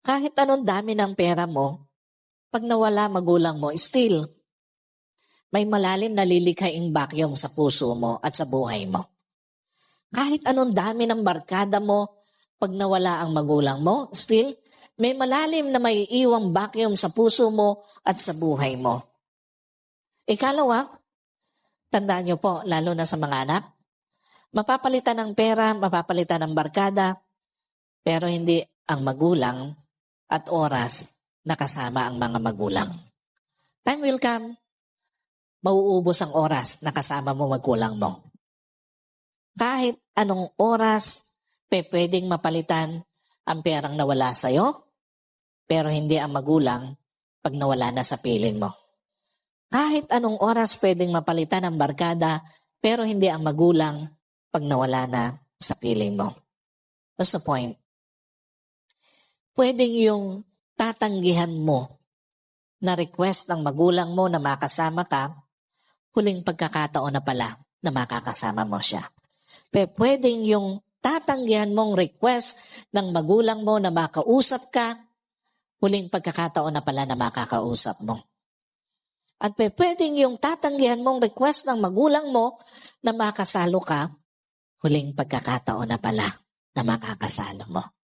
Kahit anong dami ng pera mo, pag nawala magulang mo, still, may malalim na lilikhaing vacuum sa puso mo at sa buhay mo. Kahit anong dami ng barkada mo, pag nawala ang magulang mo, still, may malalim na may iwang vacuum sa puso mo at sa buhay mo. Ikalawa, tandaan niyo po, lalo na sa mga anak, mapapalitan ng pera, mapapalitan ng barkada, pero hindi ang magulang at oras na kasama ang mga magulang. Time will come, mauubos ang oras na kasama mo magulang mo. Kahit anong oras, pe pwedeng mapalitan ang perang nawala sa'yo, pero hindi ang magulang pag nawala na sa piling mo. Kahit anong oras pwedeng mapalitan ang barkada, pero hindi ang magulang pag nawala na sa piling mo. What's the point? Pwedeng yung tatanggihan mo na request ng magulang mo na makasama ka, huling pagkakataon na pala na makakasama mo siya. Pero pwedeng yung tatanggihan mong request ng magulang mo na makausap ka, huling pagkakataon na pala na makakausap mo. At pwedeng yung tatanggihan mong request ng magulang mo na makasalo ka, huling pagkakataon na pala na makakasalo mo.